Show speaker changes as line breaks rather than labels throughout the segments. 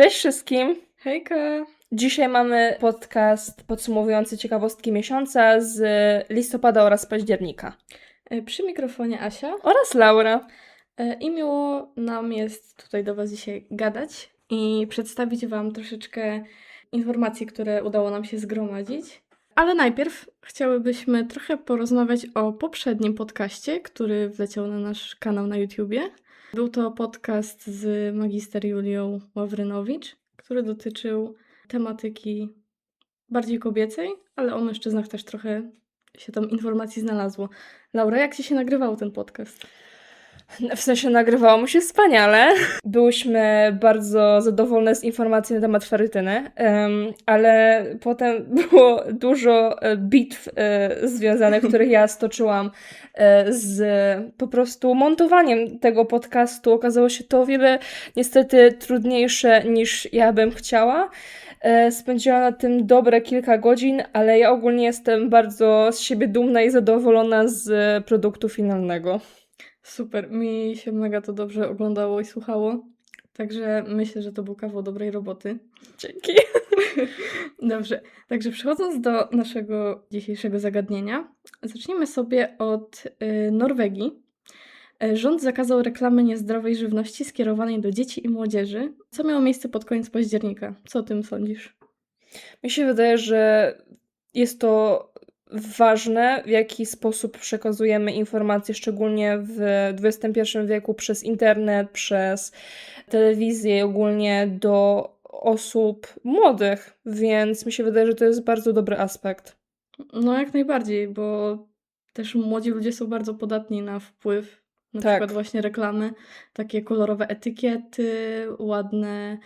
Cześć wszystkim!
Hejka!
Dzisiaj mamy podcast podsumowujący ciekawostki miesiąca z listopada oraz października.
E, Przy mikrofonie Asia
Oraz Laura.
E, i miło nam jest tutaj do Was dzisiaj gadać i przedstawić Wam troszeczkę informacji, które udało nam się zgromadzić. Ale najpierw chciałybyśmy trochę porozmawiać o poprzednim podcaście, który wleciał na nasz kanał na YouTubie. Był to podcast z magister Julią Ławrynowicz, który dotyczył tematyki bardziej kobiecej, ale o mężczyznach też trochę się tam informacji znalazło. Laura, jak Ci się nagrywał ten podcast?
W sensie nagrywało mu się wspaniale. Byłyśmy bardzo zadowolone z informacji na temat ferytyny, ale potem było dużo e, bitw e, związanych, których ja stoczyłam e, z po prostu montowaniem tego podcastu. Okazało się to o wiele niestety trudniejsze niż ja bym chciała. Spędziłam na tym dobre kilka godzin, ale ja ogólnie jestem bardzo z siebie dumna i zadowolona z produktu finalnego.
Super, mi się mega to dobrze oglądało i słuchało. Także myślę, że to był kawał dobrej roboty.
Dzięki.
Dobrze, także przechodząc do naszego dzisiejszego zagadnienia, zacznijmy sobie od y, Norwegii. E, Rząd zakazał reklamy niezdrowej żywności skierowanej do dzieci i młodzieży, co miało miejsce pod koniec października. Co o tym sądzisz?
Mi się wydaje, że jest to ważne, w jaki sposób przekazujemy informacje, szczególnie w XXI wieku przez internet, przez telewizję ogólnie do osób młodych, więc mi się wydaje, że to jest bardzo dobry aspekt.
No, jak najbardziej, bo też młodzi ludzie są bardzo podatni na wpływ, na
Tak.
przykład właśnie reklamy, takie kolorowe etykiety, ładne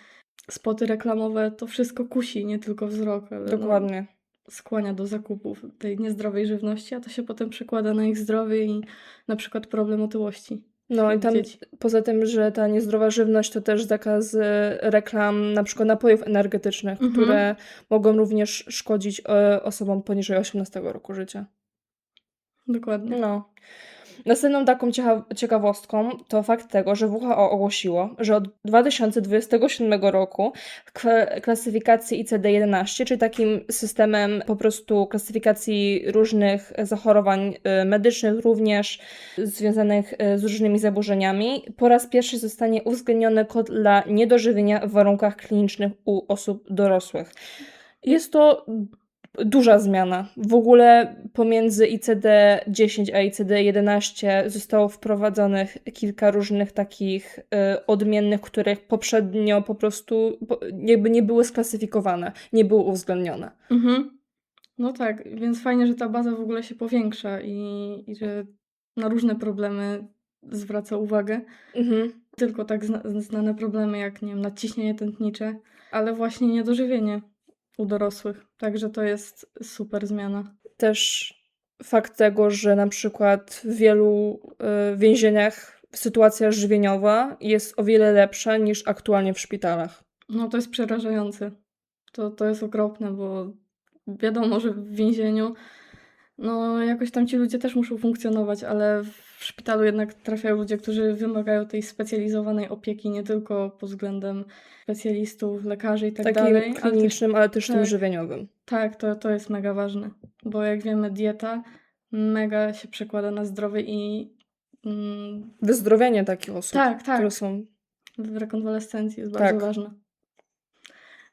spoty reklamowe, to wszystko kusi, nie tylko wzrok, ale no,
Dokładnie.
Skłania do zakupów tej niezdrowej żywności, a to się potem przekłada na ich zdrowie i na przykład problem otyłości.
No i tam
dzieci.
poza tym, że ta niezdrowa żywność to też zakaz e, reklam na przykład napojów energetycznych,
Mhm.
które mogą również szkodzić e, osobom poniżej 18 roku życia.
Dokładnie.
No. Następną taką cieka ciekawostką to fakt tego, że WHO ogłosiło, że od 2027 roku w klasyfikacji ICD-11, czyli takim systemem po prostu klasyfikacji różnych zachorowań y, medycznych, również związanych y, z różnymi zaburzeniami, po raz pierwszy zostanie uwzględniony kod dla niedożywienia w warunkach klinicznych u osób dorosłych. Jest to duża zmiana. W ogóle pomiędzy ICD-10 a ICD-11 zostało wprowadzonych kilka różnych takich y, odmiennych, których poprzednio po prostu jakby nie były sklasyfikowane, nie były uwzględnione.
Mhm. No tak, więc fajnie, że ta baza w ogóle się powiększa i, i że na różne problemy zwraca uwagę.
Mhm.
tylko tak zna znane problemy jak, nie wiem, nadciśnienie tętnicze, ale właśnie niedożywienie u dorosłych. Także to jest super zmiana.
Też fakt tego, że na przykład w wielu y, więzieniach sytuacja żywieniowa jest o wiele lepsza niż aktualnie w szpitalach.
No to jest przerażające. To, to jest okropne, bo wiadomo, że w więzieniu no jakoś tam ci ludzie też muszą funkcjonować, ale w szpitalu jednak trafiają ludzie, którzy wymagają tej specjalizowanej opieki, nie tylko pod względem specjalistów, lekarzy i tak
Takim
dalej,
klinicznym, ale też tym
tak.
żywieniowym.
Tak, to, to jest mega ważne, bo jak wiemy, dieta mega się przekłada na zdrowie i mm,
Wyzdrowienie takich osób,
tak, tak,
które są
w rekonwalescencji jest
Tak.
bardzo ważne.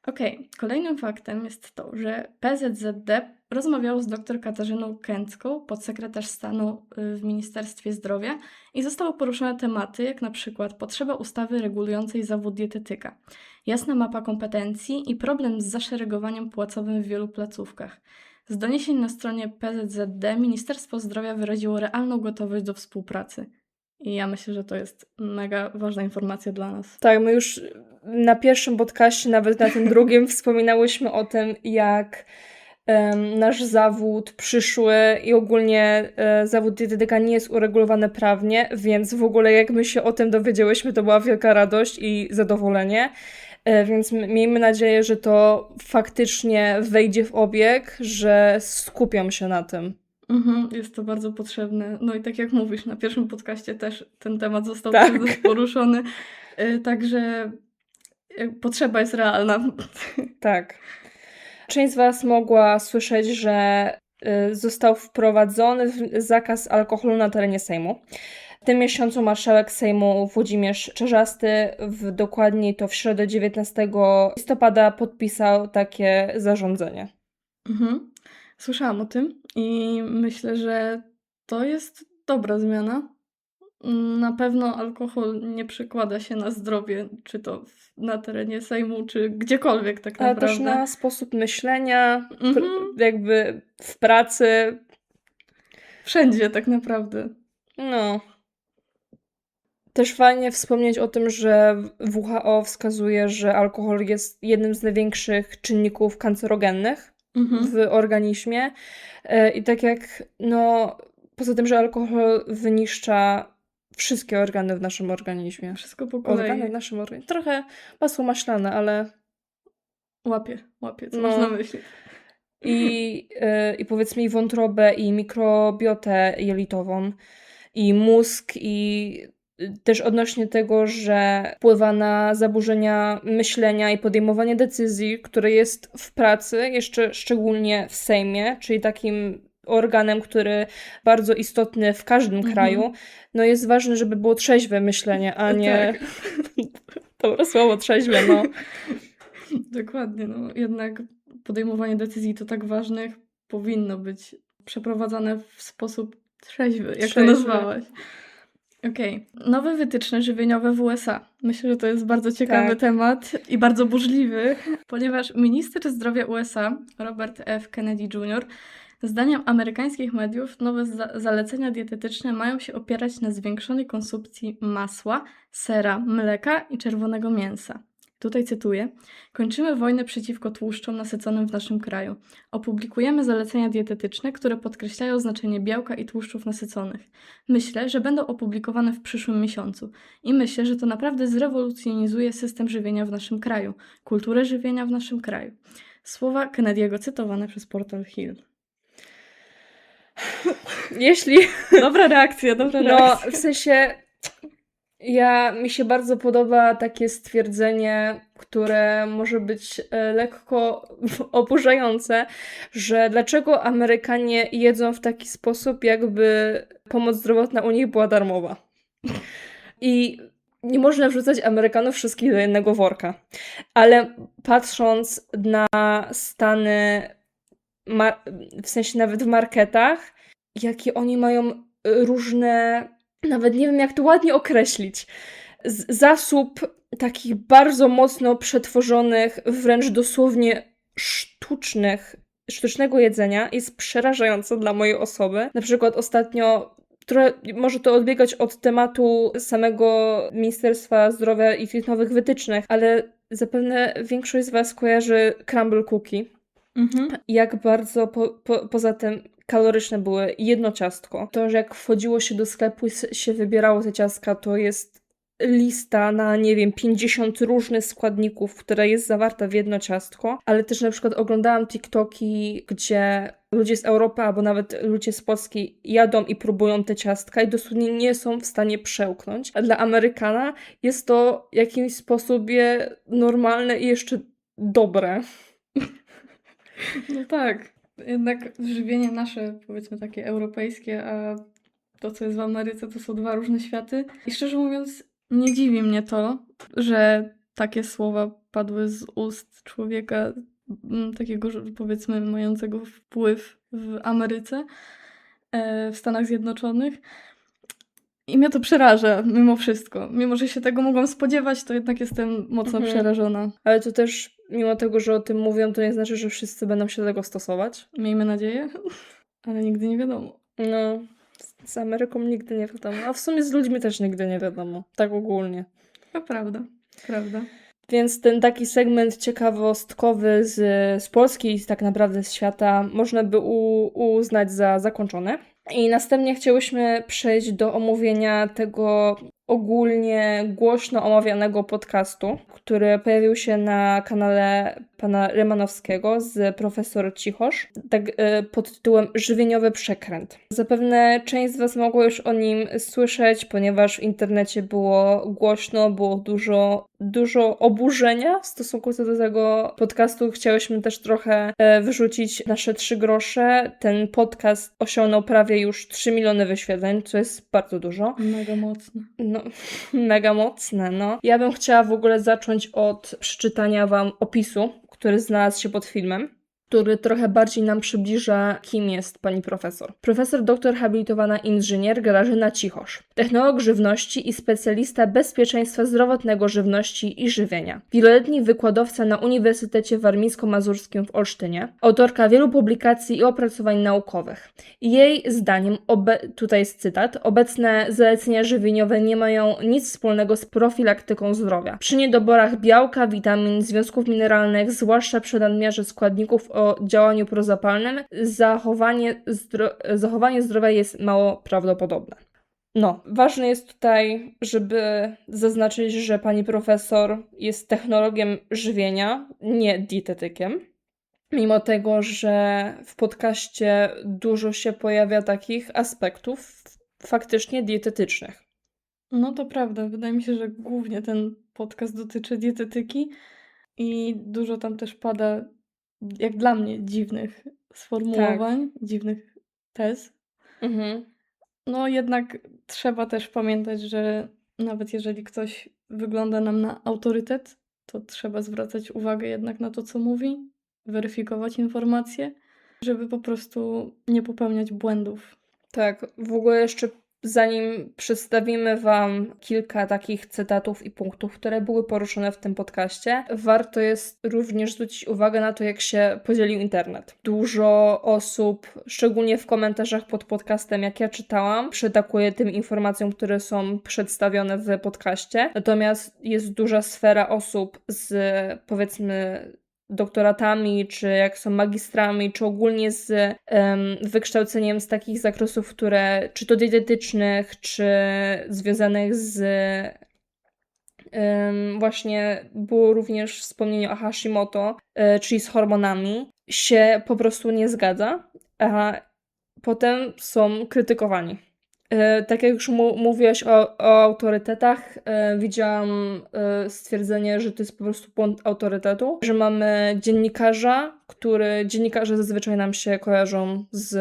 Okej, kolejnym faktem jest to, że PZZD rozmawiało z dr Katarzyną Kęcką, podsekretarz stanu y, w Ministerstwie Zdrowia i zostały poruszone tematy, jak na przykład potrzeba ustawy regulującej zawód dietetyka, jasna mapa kompetencji i problem z zaszeregowaniem płacowym w wielu placówkach. Z doniesień na stronie PZZD Ministerstwo Zdrowia wyraziło realną gotowość do współpracy. I ja myślę, że to jest mega ważna informacja dla nas.
Tak, my już na pierwszym podcaście, nawet na tym drugim, wspominałyśmy o tym, jak nasz zawód przyszły i ogólnie e, zawód dietetyka nie jest uregulowany prawnie, więc w ogóle jak my się o tym dowiedziałyśmy, to była wielka radość i zadowolenie. E, Więc miejmy nadzieję, że to faktycznie wejdzie w obieg, że skupią się na tym.
Mhm, jest to bardzo potrzebne. No i tak jak mówisz, na pierwszym podcaście też ten temat został
Tak.
poruszony. Y, Także potrzeba jest realna.
Tak. Część z Was mogła słyszeć, że y, został wprowadzony zakaz alkoholu na terenie Sejmu. W tym miesiącu marszałek Sejmu Włodzimierz Czerzasty, w, dokładniej to w środę 19 listopada, podpisał takie zarządzenie.
Mhm. Słyszałam o tym i myślę, że to jest dobra zmiana. Na pewno alkohol nie przekłada się na zdrowie, czy to na terenie Sejmu, czy gdziekolwiek tak
Ale
naprawdę.
też na sposób myślenia,
Mhm.
jakby w pracy.
Wszędzie tak naprawdę.
No. Też fajnie wspomnieć o tym, że WHO wskazuje, że alkohol jest jednym z największych czynników kancerogennych
Mhm.
w organizmie. E, I tak jak, no, poza tym, że alkohol wyniszcza wszystkie organy w naszym organizmie.
Wszystko po kolei.
Organy w naszym organizmie. Trochę masło maślane, ale
Łapie, łapie, co
No.
można myśleć.
i, e, i powiedzmy i wątrobę, i mikrobiotę jelitową, i mózg, i też odnośnie tego, że wpływa na zaburzenia myślenia i podejmowanie decyzji, które jest w pracy, jeszcze szczególnie w Sejmie, czyli takim organem, który bardzo istotny w każdym
Mhm.
kraju, no jest ważne, żeby było trzeźwe myślenie, a nie
Tak.
Dobra, słowo trzeźwe, no.
Dokładnie, no jednak podejmowanie decyzji to tak ważnych powinno być przeprowadzane w sposób trzeźwy, jak
Trzeźwy.
to nazwałaś. Okej. Nowe wytyczne żywieniowe w USA. Myślę, że to jest bardzo ciekawy
Tak.
temat i bardzo burzliwy, ponieważ minister zdrowia USA, Robert F. Kennedy Jr., zdaniem amerykańskich mediów nowe za- zalecenia dietetyczne mają się opierać na zwiększonej konsumpcji masła, sera, mleka i czerwonego mięsa. Tutaj cytuję: Kończymy wojnę przeciwko tłuszczom nasyconym w naszym kraju. Opublikujemy zalecenia dietetyczne, które podkreślają znaczenie białka i tłuszczów nasyconych. Myślę, że będą opublikowane w przyszłym miesiącu i myślę, że to naprawdę zrewolucjonizuje system żywienia w naszym kraju, kulturę żywienia w naszym kraju. Słowa Kennedy'ego cytowane przez Portal Hill.
Jeśli
Dobra reakcja, dobra
No,
reakcja.
w sensie ja mi się bardzo podoba takie stwierdzenie, które może być e, lekko oburzające, że dlaczego Amerykanie jedzą w taki sposób, jakby pomoc zdrowotna u nich była darmowa. I nie można wrzucać Amerykanów wszystkich do jednego worka. Ale patrząc na Stany, w sensie nawet w marketach, jakie oni mają różne, nawet nie wiem jak to ładnie określić, zasób takich bardzo mocno przetworzonych, wręcz dosłownie sztucznych, sztucznego jedzenia jest przerażające dla mojej osoby. Na przykład ostatnio może to odbiegać od tematu samego Ministerstwa Zdrowia i tych nowych wytycznych, ale zapewne większość z Was kojarzy crumble cookie
Mhm.
jak bardzo po, po, poza tym kaloryczne były jedno ciastko. To, że jak wchodziło się do sklepu i się wybierało te ciastka, to jest lista na, nie wiem, 50 różnych składników, która jest zawarta w jedno ciastko, ale też na przykład oglądałam TikToki, gdzie ludzie z Europy albo nawet ludzie z Polski jadą i próbują te ciastka i dosłownie nie są w stanie przełknąć. A dla Amerykana jest to w jakimś sposobie normalne i jeszcze dobre.
No tak. Jednak żywienie nasze, powiedzmy takie europejskie, a to, co jest w Ameryce, to są dwa różne światy. I szczerze mówiąc, nie dziwi mnie to, że takie słowa padły z ust człowieka mm, takiego, powiedzmy, mającego wpływ w Ameryce, e, w Stanach Zjednoczonych. I mnie to przeraża, mimo wszystko. Mimo, że się tego mogłam spodziewać, to jednak jestem mocno
Mhm.
przerażona.
Ale to też, mimo tego, że o tym mówią, to nie znaczy, że wszyscy będą się do tego stosować.
Miejmy nadzieję, ale nigdy nie wiadomo.
No, z- Ameryką nigdy nie wiadomo. A w sumie z ludźmi też nigdy nie wiadomo. Tak ogólnie.
To prawda, prawda.
Więc ten taki segment ciekawostkowy z, z Polski i tak naprawdę z świata można by u, uznać za zakończony. I następnie chciałyśmy przejść do omówienia tego ogólnie głośno omawianego podcastu, który pojawił się na kanale pana Rymanowskiego z profesor Cichosz, tak e, pod tytułem Żywieniowy Przekręt. Zapewne część z Was mogła już o nim słyszeć, ponieważ w internecie było głośno, było dużo, dużo oburzenia w stosunku do tego podcastu. Chciałyśmy też trochę e, wyrzucić nasze trzy grosze. Ten podcast osiągnął prawie już 3 miliony wyświetleń, co jest bardzo dużo.
Mega mocne.
No, mega mocne, no. Ja bym chciała w ogóle zacząć od przeczytania Wam opisu, który znalazł się pod filmem, który trochę bardziej nam przybliża, kim jest pani profesor. Profesor doktor habilitowana inżynier Grażyna Cichosz, technolog żywności i specjalista bezpieczeństwa zdrowotnego żywności i żywienia. Wieloletni wykładowca na Uniwersytecie Warmińsko-Mazurskim w Olsztynie, autorka wielu publikacji i opracowań naukowych. Jej zdaniem, tutaj jest cytat, obecne zalecenia żywieniowe nie mają nic wspólnego z profilaktyką zdrowia. Przy niedoborach białka, witamin, związków mineralnych, zwłaszcza przy nadmiarze składników o działaniu prozapalnym, zachowanie, zdro- zachowanie zdrowia jest mało prawdopodobne. No, ważne jest tutaj, żeby zaznaczyć, że pani profesor jest technologiem żywienia, nie dietetykiem. Mimo tego, że w podcaście dużo się pojawia takich aspektów faktycznie dietetycznych.
No to prawda. Wydaje mi się, że głównie ten podcast dotyczy dietetyki i dużo tam też pada, jak dla mnie, dziwnych sformułowań, dziwnych tez.
Mhm.
No jednak trzeba też pamiętać, że nawet jeżeli ktoś wygląda nam na autorytet, to trzeba zwracać uwagę jednak na to, co mówi, weryfikować informacje, żeby po prostu nie popełniać błędów.
Tak, w ogóle jeszcze zanim przedstawimy Wam kilka takich cytatów i punktów, które były poruszone w tym podcaście, warto jest również zwrócić uwagę na to, jak się podzielił internet. Dużo osób, szczególnie w komentarzach pod podcastem, jak ja czytałam, przytakuje tym informacjom, które są przedstawione w podcaście. Natomiast jest duża sfera osób z powiedzmy doktoratami, czy jak są magistrami, czy ogólnie z em, wykształceniem z takich zakresów, które czy to dietetycznych, czy związanych z em, właśnie było również wspomnienie o Hashimoto, e, czyli z hormonami, się po prostu nie zgadza, a potem są krytykowani. E, Tak jak już mu- mówiłaś o, o autorytetach, e, widziałam e, stwierdzenie, że to jest po prostu błąd autorytetu, że mamy dziennikarza, który dziennikarze zazwyczaj nam się kojarzą z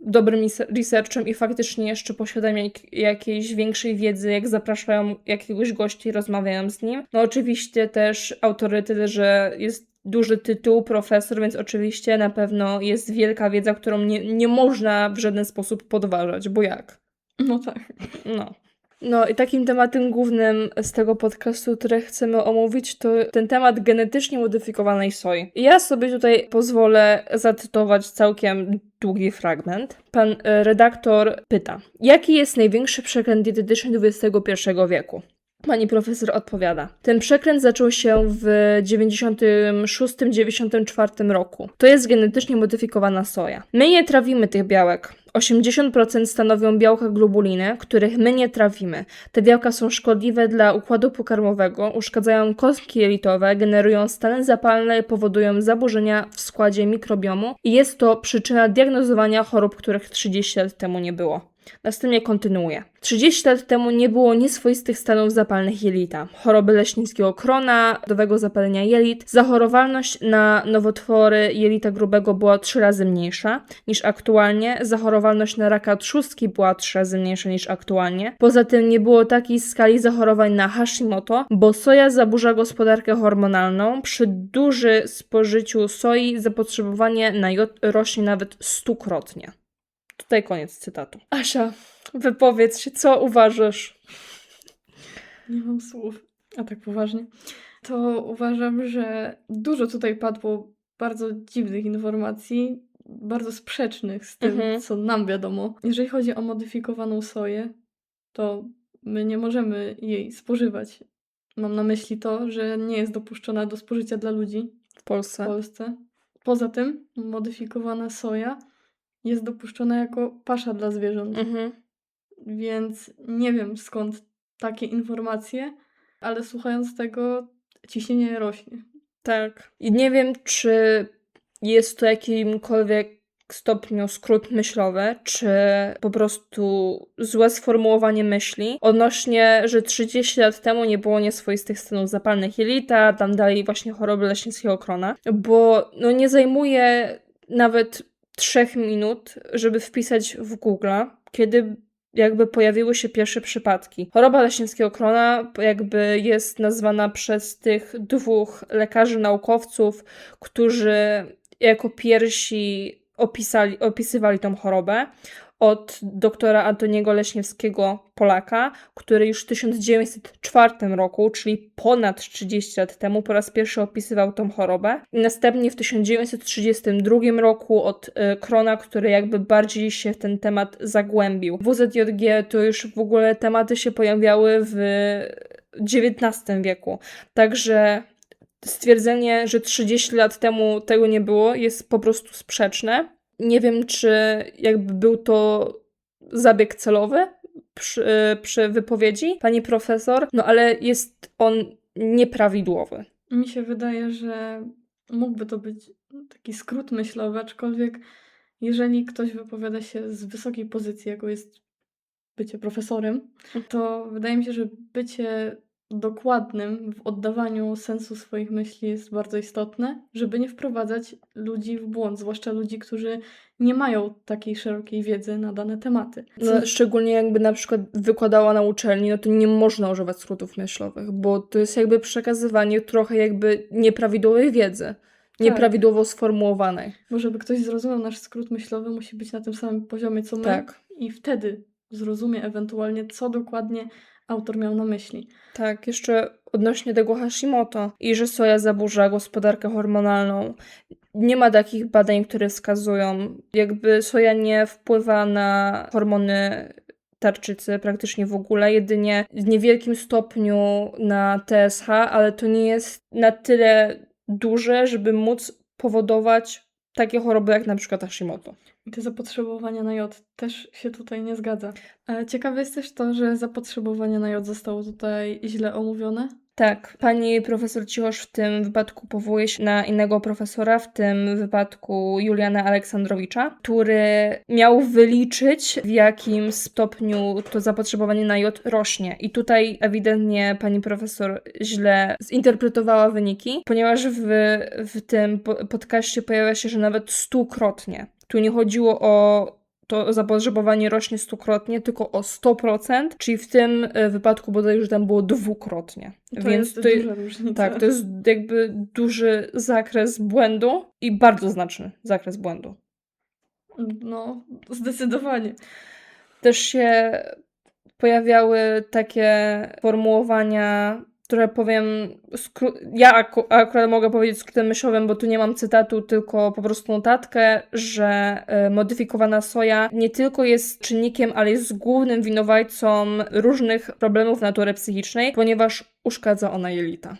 dobrym res- researchem i faktycznie jeszcze posiadają jak, jakiejś większej wiedzy, jak zapraszają jakiegoś gościa i rozmawiają z nim. No oczywiście też autorytet, że jest duży tytuł, profesor, więc oczywiście na pewno jest wielka wiedza, którą nie, nie można w żaden sposób podważać, bo jak?
No tak.
No. No i takim tematem głównym z tego podcastu, który chcemy omówić, to ten temat genetycznie modyfikowanej soi. I Ja sobie tutaj pozwolę zacytować całkiem długi fragment. Pan e, redaktor pyta, jaki jest największy przekręt dietetyczny XXI wieku? Pani profesor odpowiada. Ten przekręt zaczął się w 96-94 roku. To jest genetycznie modyfikowana soja. My nie trawimy tych białek. 80% stanowią białka globuliny, których my nie trawimy. Te białka są szkodliwe dla układu pokarmowego, uszkadzają kostki jelitowe, generują stany zapalne powodują zaburzenia w składzie mikrobiomu i jest to przyczyna diagnozowania chorób, których 30 lat temu nie było. Następnie kontynuuje. 30 lat temu nie było nieswoistych stanów zapalnych jelita, choroby leśnickiego krona, rodowego zapalenia jelit. Zachorowalność na nowotwory jelita grubego była 3 razy mniejsza niż aktualnie. Zachorowalność na raka trzustki była 3 razy mniejsza niż aktualnie. Poza tym nie było takiej skali zachorowań na Hashimoto, bo soja zaburza gospodarkę hormonalną. Przy dużym spożyciu soi zapotrzebowanie na jod rośnie nawet stukrotnie. Tutaj koniec cytatu. Asia, wypowiedz się, co uważasz?
Nie mam słów. A tak poważnie. To uważam, że dużo tutaj padło bardzo dziwnych informacji, bardzo sprzecznych z tym,
Mhm.
co nam wiadomo. Jeżeli chodzi o modyfikowaną soję, to my nie możemy jej spożywać. Mam na myśli to, że nie jest dopuszczona do spożycia dla ludzi
W
w
Polsce.
Polsce. Poza tym, modyfikowana soja jest dopuszczona jako pasza dla zwierząt.
Mhm.
Więc nie wiem skąd takie informacje, ale słuchając tego ciśnienie rośnie.
Tak. I nie wiem, czy jest to jakimkolwiek stopniu skrót myślowy, czy po prostu złe sformułowanie myśli odnośnie, że 30 lat temu nie było nieswoistych stanów zapalnych jelita, tam dalej właśnie choroby leśnickiego krona, bo no nie zajmuje nawet trzech minut, żeby wpisać w Google, kiedy jakby pojawiły się pierwsze przypadki. Choroba leśnickiego krona jakby jest nazwana przez tych dwóch lekarzy naukowców, którzy jako pierwsi opisali, opisywali tą chorobę od doktora Antoniego Leśniewskiego, Polaka, który już w 1904 roku, czyli ponad 30 lat temu, po raz pierwszy opisywał tą chorobę. Następnie w 1932 roku od y, Krona, który jakby bardziej się w ten temat zagłębił. WZJG to już w ogóle tematy się pojawiały w XIX wieku. Także stwierdzenie, że 30 lat temu tego nie było, jest po prostu sprzeczne. Nie wiem, czy jakby był to zabieg celowy przy, przy wypowiedzi pani profesor, no ale jest on nieprawidłowy.
Mi się wydaje, że mógłby to być taki skrót myślowy, aczkolwiek jeżeli ktoś wypowiada się z wysokiej pozycji, jaką jest bycie profesorem, to wydaje mi się, że bycie dokładnym w oddawaniu sensu swoich myśli jest bardzo istotne, żeby nie wprowadzać ludzi w błąd, zwłaszcza ludzi, którzy nie mają takiej szerokiej wiedzy na dane tematy.
No, szczególnie jakby na przykład wykładała na uczelni, no to nie można używać skrótów myślowych, bo to jest jakby przekazywanie trochę jakby nieprawidłowej wiedzy, nieprawidłowo sformułowanej.
Bo żeby ktoś zrozumiał nasz skrót myślowy, musi być na tym samym poziomie co my
Tak.
i wtedy zrozumie ewentualnie, co dokładnie autor miał na myśli.
Tak, jeszcze odnośnie tego Hashimoto i że soja zaburza gospodarkę hormonalną. Nie ma takich badań, które wskazują, jakby soja nie wpływa na hormony tarczycy praktycznie w ogóle, jedynie w niewielkim stopniu na TSH, ale to nie jest na tyle duże, żeby móc powodować takie choroby jak na przykład Hashimoto.
I te zapotrzebowania na jod też się tutaj nie zgadza. E, Ciekawe jest też to, że zapotrzebowanie na jod zostało tutaj źle omówione.
Tak, pani profesor Cichosz w tym wypadku powołuje się na innego profesora, w tym wypadku Juliana Aleksandrowicza, który miał wyliczyć, w jakim stopniu to zapotrzebowanie na jod rośnie. I tutaj ewidentnie pani profesor źle zinterpretowała wyniki, ponieważ w, w tym po- podcaście pojawia się, że nawet stukrotnie. Tu nie chodziło o to zapotrzebowanie rośnie stukrotnie, tylko o 100%, czyli w tym e, wypadku bodajże tam było dwukrotnie.
To
Więc
jest
to,
duża różnica.
tak, to jest jakby duży zakres błędu i bardzo znaczny zakres błędu.
No, zdecydowanie.
Też się pojawiały takie formułowania, które powiem, ja aku- akurat mogę powiedzieć skrótem myślowym, bo tu nie mam cytatu, tylko po prostu notatkę, że e, modyfikowana soja nie tylko jest czynnikiem, ale jest głównym winowajcą różnych problemów natury psychicznej, ponieważ uszkadza ona jelita.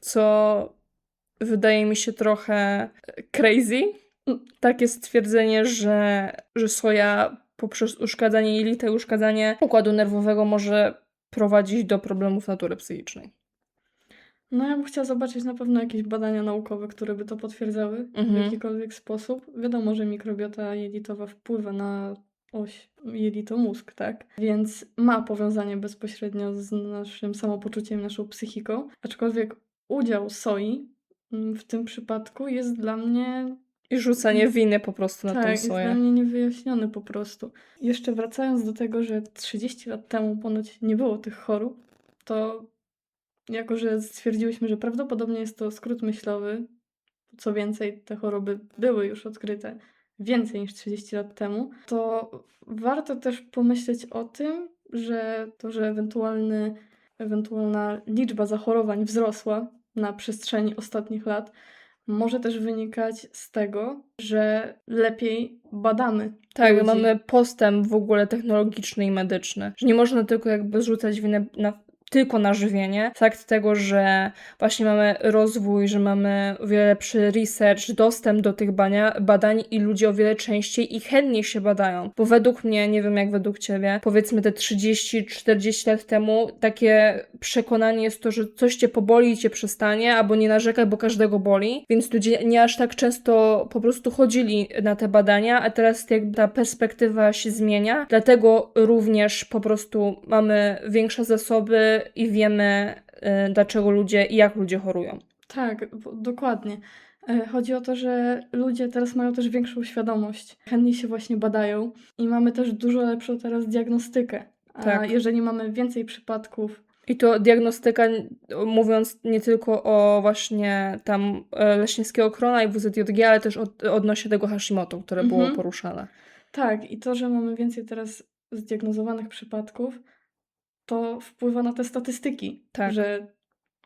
Co wydaje mi się trochę crazy. Takie stwierdzenie, że, że soja poprzez uszkadzanie jelita i uszkadzanie układu nerwowego może prowadzić do problemów natury psychicznej.
No, ja bym chciała zobaczyć na pewno jakieś badania naukowe, które by to potwierdzały w
Mhm.
jakikolwiek sposób. Wiadomo, że mikrobiota jelitowa wpływa na oś jelito-mózg, tak? Więc ma powiązanie bezpośrednio z naszym samopoczuciem, naszą psychiką. Aczkolwiek udział soi mm, w tym przypadku jest dla mnie
I rzucanie winy po prostu na
tak,
tą
jest dla
soję.
mnie niewyjaśniony po prostu. Jeszcze wracając do tego, że 30 lat temu ponoć nie było tych chorób, to jako, że stwierdziłyśmy, że prawdopodobnie jest to skrót myślowy, co więcej, te choroby były już odkryte więcej niż 30 lat temu, to warto też pomyśleć o tym, że to, że ewentualny, ewentualna liczba zachorowań wzrosła na przestrzeni ostatnich lat, może też wynikać z tego, że lepiej badamy.
Tak,
ludzi.
mamy postęp w ogóle technologiczny i medyczny. Że nie można tylko jakby zrzucać winę na tylko na żywienie. Fakt tego, że właśnie mamy rozwój, że mamy o wiele lepszy research, dostęp do tych bania, badań i ludzie o wiele częściej i chętniej się badają. Bo według mnie, nie wiem jak według ciebie, powiedzmy te 30-40 lat temu, takie przekonanie jest to, że coś cię poboli i cię przestanie, albo nie narzekaj, bo każdego boli. Więc ludzie nie aż tak często po prostu chodzili na te badania, a teraz jakby ta perspektywa się zmienia. Dlatego również po prostu mamy większe zasoby i wiemy, y, dlaczego ludzie i jak ludzie chorują.
Tak, dokładnie. E, Chodzi o to, że ludzie teraz mają też większą świadomość, chętniej się właśnie badają i mamy też dużo lepszą teraz diagnostykę. A
Tak.
jeżeli mamy więcej przypadków,
I to diagnostyka, mówiąc nie tylko o właśnie tam e, Leśniewskiego Krona i WZJG, ale też od, odnośnie tego Hashimoto, które było
Mhm.
poruszane.
tak, i to, że mamy więcej teraz zdiagnozowanych przypadków, to wpływa na te statystyki,
Tak.
że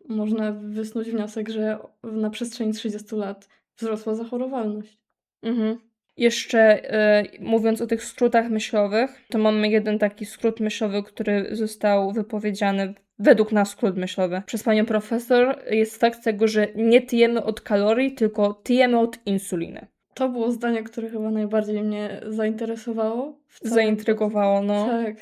można wysnuć wniosek, że na przestrzeni 30 lat wzrosła zachorowalność.
Mhm. Jeszcze e, mówiąc o tych skrótach myślowych, to mamy jeden taki skrót myślowy, który został wypowiedziany według nas skrót myślowy przez panią profesor. Jest fakt tego, że nie tyjemy od kalorii, tylko tyjemy od insuliny.
To było zdanie, które chyba najbardziej mnie zainteresowało.
Zaintrygowało, no.
Tak.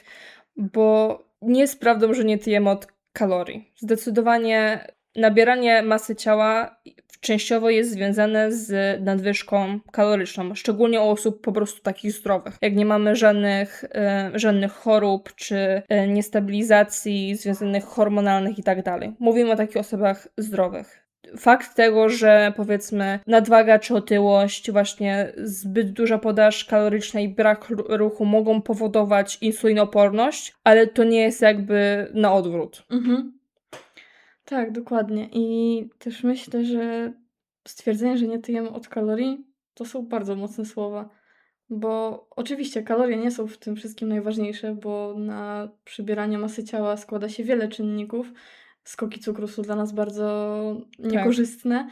bo nie jest prawdą, że nie tyjemy od kalorii. Zdecydowanie nabieranie masy ciała częściowo jest związane z nadwyżką kaloryczną, szczególnie u osób po prostu takich zdrowych. Jak nie mamy żadnych, e, żadnych chorób czy e, niestabilizacji związanych hormonalnych i tak dalej. Mówimy o takich osobach zdrowych. Fakt tego, że powiedzmy nadwaga czy otyłość, właśnie zbyt duża podaż kaloryczna i brak ru- ruchu mogą powodować insulinoporność, ale to nie jest jakby na odwrót.
Mhm. Tak, dokładnie. I też myślę, że stwierdzenie, że nie tyjemy od kalorii, to są bardzo mocne słowa. Bo oczywiście kalorie nie są w tym wszystkim najważniejsze, bo na przybieranie masy ciała składa się wiele czynników. Skoki cukru są dla nas bardzo niekorzystne.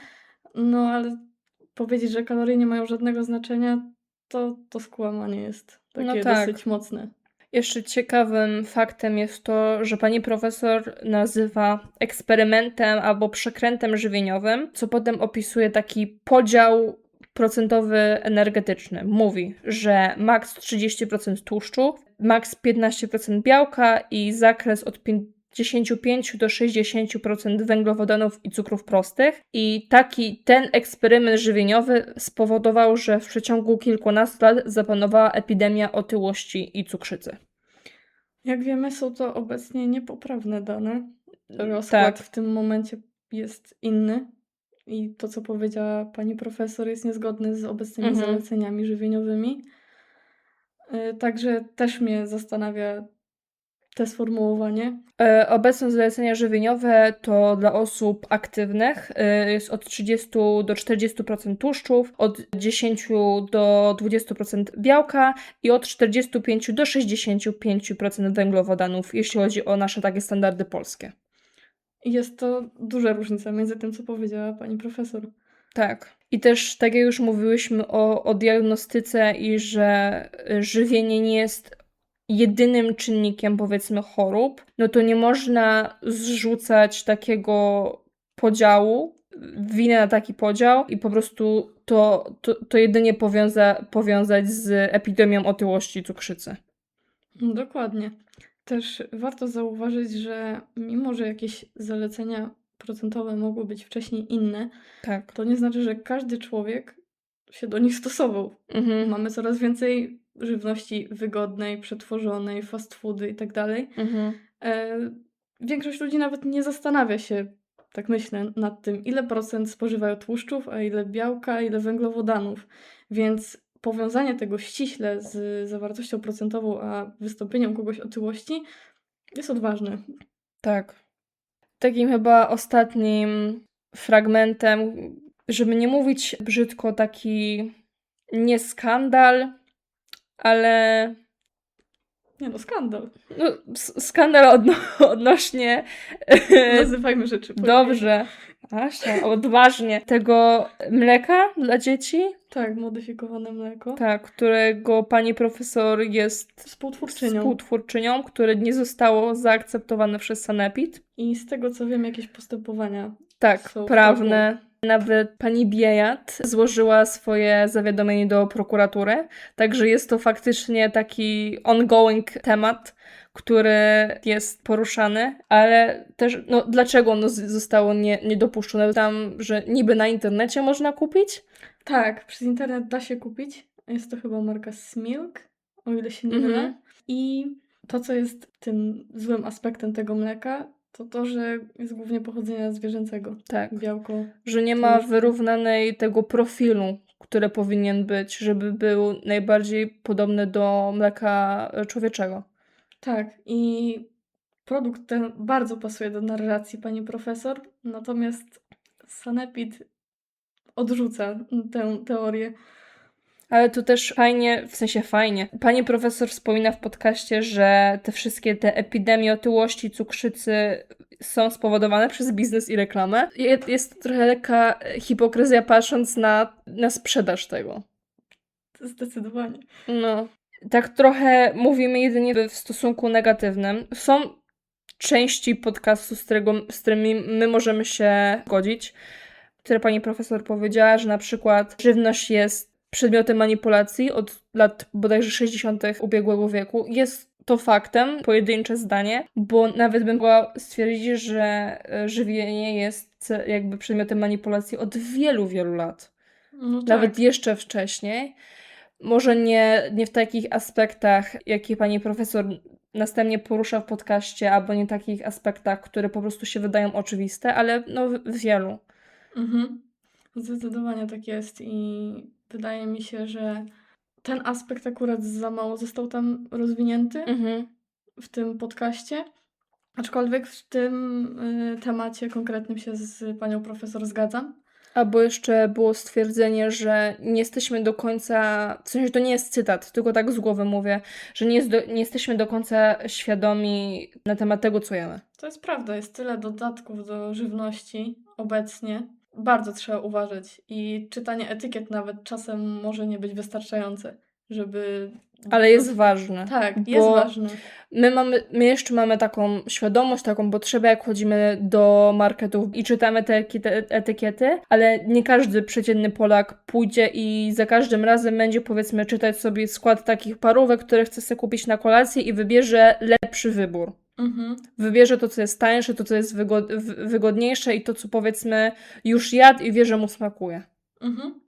No ale powiedzieć, że kalorie nie mają żadnego znaczenia, to, to skłamanie jest takie
No tak.
dosyć mocne.
Jeszcze ciekawym faktem jest to, że pani profesor nazywa eksperymentem albo przekrętem żywieniowym, co potem opisuje taki podział procentowy energetyczny. Mówi, że maks 30% tłuszczu, maks 15% białka i zakres od 55 do 60% węglowodanów i cukrów prostych. I taki ten eksperyment żywieniowy spowodował, że w przeciągu kilkunastu lat zapanowała epidemia otyłości i cukrzycy.
Jak wiemy, są to obecnie niepoprawne dane. Rozkład
Tak.
w tym momencie jest inny i to, co powiedziała pani profesor, jest niezgodne z obecnymi
Mhm.
zaleceniami żywieniowymi. Y, Także też mnie zastanawia te sformułowanie.
E, Obecne zalecenia żywieniowe to dla osób aktywnych e, jest od 30 do 40% tłuszczów, od 10 do 20% białka i od 45 do 65% węglowodanów, jeśli chodzi o nasze takie standardy polskie.
Jest to duża różnica między tym, co powiedziała pani profesor.
Tak. I też, tak jak już mówiłyśmy o, o diagnostyce i że żywienie nie jest jedynym czynnikiem, powiedzmy, chorób, no to nie można zrzucać takiego podziału, winę na taki podział i po prostu to, to, to jedynie powiąza, powiązać z epidemią otyłości i cukrzycy.
Dokładnie. Też warto zauważyć, że mimo, że jakieś zalecenia procentowe mogły być wcześniej inne,
Tak.
to nie znaczy, że każdy człowiek się do nich stosował.
Mhm.
Mamy coraz więcej żywności wygodnej, przetworzonej, fast foody i tak dalej.
Mhm.
E, Większość ludzi nawet nie zastanawia się, tak myślę, nad tym, ile procent spożywają tłuszczów, a ile białka, ile węglowodanów. Więc powiązanie tego ściśle z zawartością procentową, a wystąpieniem kogoś otyłości jest odważne.
Tak. Takim chyba ostatnim fragmentem, żeby nie mówić brzydko, taki nie skandal, ale
Nie no, skandal.
no, skandal odno- odnośnie.
Nazywajmy rzeczy.
Dobrze, Asia, odważnie. Tego mleka dla dzieci,
Tak, modyfikowane mleko.
tak, którego pani profesor jest
Współtwórczynią.
współtwórczynią, które nie zostało zaakceptowane przez Sanepid.
I z tego co wiem, jakieś postępowania.
Tak, prawne. Nawet pani Biejat złożyła swoje zawiadomienie do prokuratury, także jest to faktycznie taki ongoing temat, który jest poruszany, ale też, no dlaczego ono zostało nie, niedopuszczone? Tam, że niby na internecie można kupić?
Tak, przez internet da się kupić. Jest to chyba marka Smilk, o ile się nie mylę. I to, co jest tym złym aspektem tego mleka, to to, że jest głównie pochodzenia zwierzęcego.
Tak.
Białko.
Że nie ma wyrównanej tego profilu, który powinien być, żeby był najbardziej podobny do mleka człowieczego.
Tak, i produkt ten bardzo pasuje do narracji pani profesor, natomiast Sanepid odrzuca tę teorię.
Ale tu też fajnie, w sensie fajnie. Pani profesor wspomina w podcaście, że te wszystkie te epidemie otyłości, cukrzycy są spowodowane przez biznes i reklamę. Je- Jest to trochę lekka hipokryzja patrząc na, na sprzedaż tego.
Zdecydowanie.
No. Tak trochę mówimy jedynie w stosunku negatywnym. Są części podcastu, z, którego, z którymi my możemy się godzić, które pani profesor powiedziała, że na przykład żywność jest przedmiotem manipulacji od lat bodajże 60. ubiegłego wieku. Jest to faktem, pojedyncze zdanie, bo nawet bym mogła stwierdzić, że e, żywienie jest e, jakby przedmiotem manipulacji od wielu, wielu lat
No tak.
nawet jeszcze wcześniej. Może nie, nie w takich aspektach, jakie pani profesor następnie porusza w podcaście, albo nie takich aspektach, które po prostu się wydają oczywiste, ale no w, w wielu.
Mhm. Zdecydowanie tak jest i wydaje mi się, że ten aspekt akurat za mało został tam rozwinięty
Mhm.
w tym podcaście. Aczkolwiek w tym y, temacie konkretnym się z panią profesor zgadzam.
Albo jeszcze było stwierdzenie, że nie jesteśmy do końca, w sensie to nie jest cytat, tylko tak z głowy mówię, że nie, jest do, nie jesteśmy do końca świadomi na temat tego, co jemy.
To jest prawda, jest tyle dodatków do żywności obecnie. Bardzo trzeba uważać i czytanie etykiet nawet czasem może nie być wystarczające, żeby...
Ale jest ważne.
Tak, jest ważne.
My, mamy, my jeszcze mamy taką świadomość, taką potrzebę, jak chodzimy do marketów i czytamy te etykiety- etykiety, ale nie każdy przeciętny Polak pójdzie i za każdym razem będzie, powiedzmy, czytać sobie skład takich parówek, które chce sobie kupić na kolację i wybierze lepszy wybór.
Mhm.
Wybierze to, co jest tańsze, to, co jest wygod- wygodniejsze i to, co powiedzmy już jadł i wie, że mu smakuje.
Mhm.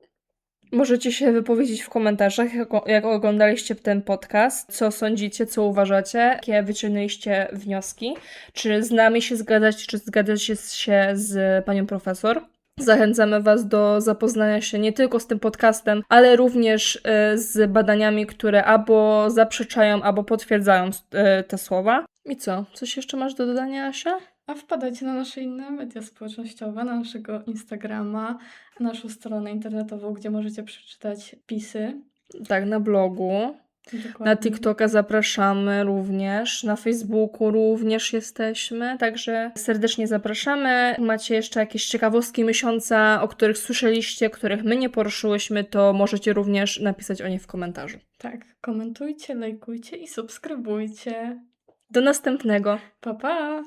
Możecie się wypowiedzieć w komentarzach, jak, jak oglądaliście ten podcast, co sądzicie, co uważacie, jakie wyciągnęliście wnioski, czy z nami się zgadzacie, czy zgadzacie się z panią profesor. Zachęcamy Was do zapoznania się nie tylko z tym podcastem, ale również e, z badaniami, które albo zaprzeczają, albo potwierdzają e, te słowa. I co? Coś jeszcze masz do dodania, Asia?
A wpadajcie na nasze inne media społecznościowe, na naszego Instagrama, naszą stronę internetową, gdzie możecie przeczytać pisy.
Tak, na blogu.
Dokładnie.
Na TikToka zapraszamy również, na Facebooku również jesteśmy, także serdecznie zapraszamy. Macie jeszcze jakieś ciekawostki miesiąca, o których słyszeliście, których my nie poruszyłyśmy, to możecie również napisać o nich w komentarzu.
Tak, komentujcie, lajkujcie i subskrybujcie.
Do następnego!
Pa, pa!